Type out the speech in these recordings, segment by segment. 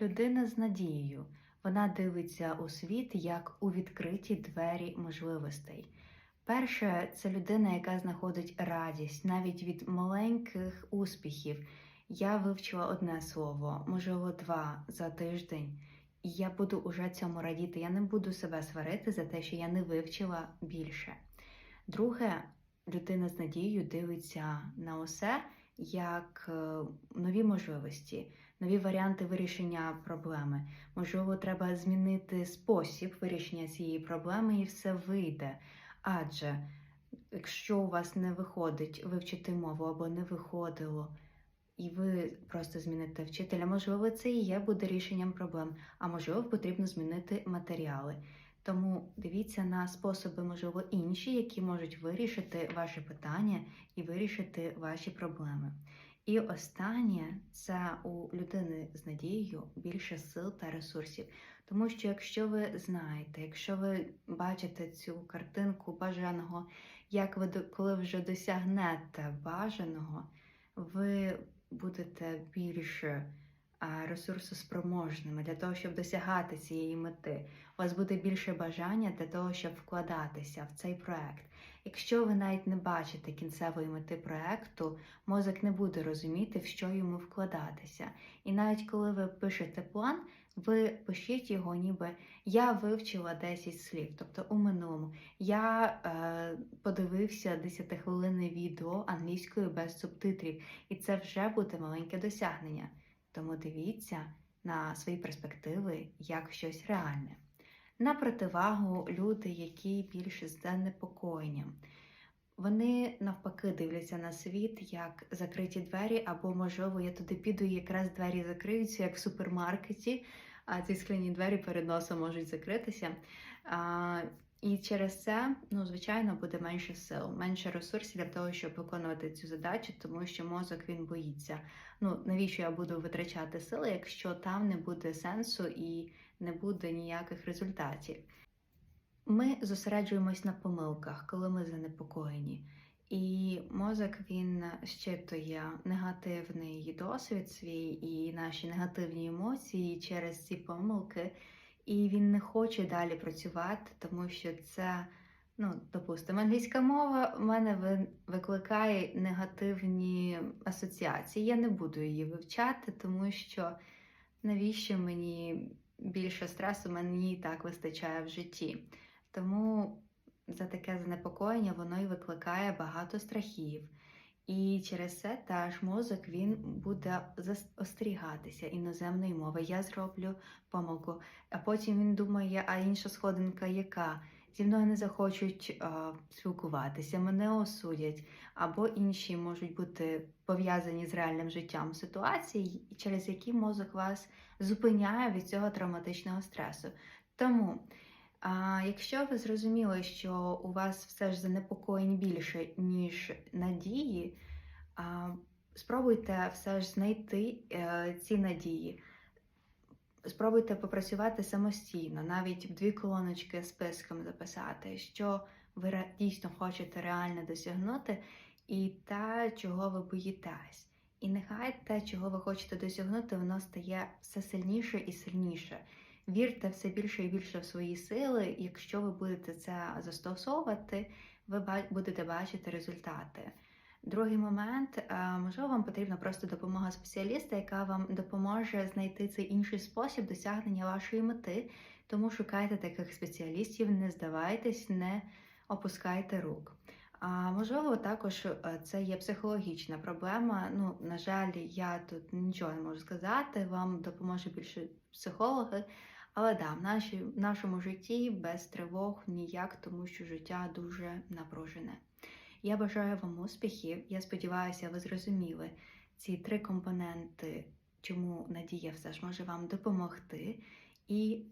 Людина з надією. Вона дивиться у світ як у відкриті двері можливостей. Перше, це людина, яка знаходить радість навіть від маленьких успіхів. Я вивчила одне слово, можливо, два за тиждень, і я буду уже цьому радіти. Я не буду себе сварити за те, що я не вивчила більше. Друге, людина з надією дивиться на усе як е, нові можливості, нові варіанти вирішення проблеми. Можливо, треба змінити спосіб вирішення цієї проблеми, і все вийде. Адже якщо у вас не виходить вивчити мову або не виходило, і ви просто зміните вчителя, можливо, це і є буде рішенням проблем, а можливо, потрібно змінити матеріали. Тому дивіться на способи, можливо, інші, які можуть вирішити ваші питання і вирішити ваші проблеми. І останнє це у людини з надією більше сил та ресурсів. Тому що якщо ви знаєте, якщо ви бачите цю картинку бажаного, як ви коли вже досягнете бажаного, ви будете більше ресурсоспроможними для того, щоб досягати цієї мети. У вас буде більше бажання для того, щоб вкладатися в цей проект. Якщо ви навіть не бачите кінцевої мети проекту, мозок не буде розуміти, в що йому вкладатися. І навіть коли ви пишете план, ви пишіть його, ніби я вивчила 10 слів, тобто у минулому. Я е, подивився 10-хвилинне відео англійською без субтитрів, і це вже буде маленьке досягнення. Тому дивіться на свої перспективи як щось реальне. На противагу люди, які більше з занепокоєнням. Вони навпаки дивляться на світ як закриті двері, або, можливо, я туди піду і якраз двері закриються, як в супермаркеті, а ці скляні двері перед носом можуть закритися. А, і через це, ну, звичайно, буде менше сил, менше ресурсів для того, щоб виконувати цю задачу, тому що мозок він боїться. Ну, навіщо я буду витрачати сили, якщо там не буде сенсу і не буде ніяких результатів. Ми зосереджуємось на помилках, коли ми занепокоєні. І мозок він щитує негативний досвід свій і наші негативні емоції через ці помилки, і він не хоче далі працювати, тому що це, ну, допустимо, англійська мова в мене викликає негативні асоціації. Я не буду її вивчати, тому що навіщо мені більше стресу мені так вистачає в житті. Тому за таке занепокоєння воно і викликає багато страхів. І через це теж мозок він буде остерігатися іноземної мови. Я зроблю помилку, а потім він думає, а інша сходинка яка? Зі мною не захочуть а, спілкуватися, мене осудять, або інші можуть бути пов'язані з реальним життям ситуації, через які мозок вас зупиняє від цього травматичного стресу. Тому а якщо ви зрозуміли, що у вас все ж занепокоєнь більше, ніж надії, а, спробуйте все ж знайти е, ці надії. Спробуйте попрацювати самостійно, навіть дві колоночки списком записати, що ви дійсно хочете реально досягнути, і те, чого ви боїтесь. І нехай те, чого ви хочете досягнути, воно стає все сильніше і сильніше. Вірте все більше і більше в свої сили. Якщо ви будете це застосовувати, ви будете бачити результати. Другий момент, е, можливо, вам потрібна просто допомога спеціаліста, яка вам допоможе знайти цей інший спосіб досягнення вашої мети. Тому шукайте таких спеціалістів, не здавайтесь, не опускайте рук. А можливо, також е, це є психологічна проблема. Ну, на жаль, я тут нічого не можу сказати. Вам допоможе більше психологи. Але да, в, нашій, в нашому житті без тривог ніяк, тому що життя дуже напружене. Я бажаю вам успіхів. Я сподіваюся, ви зрозуміли ці три компоненти, чому надія все ж може вам допомогти. І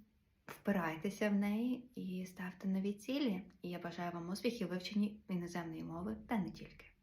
впирайтеся в неї і ставте нові цілі. І я бажаю вам успіхів вивченні іноземної мови та не тільки.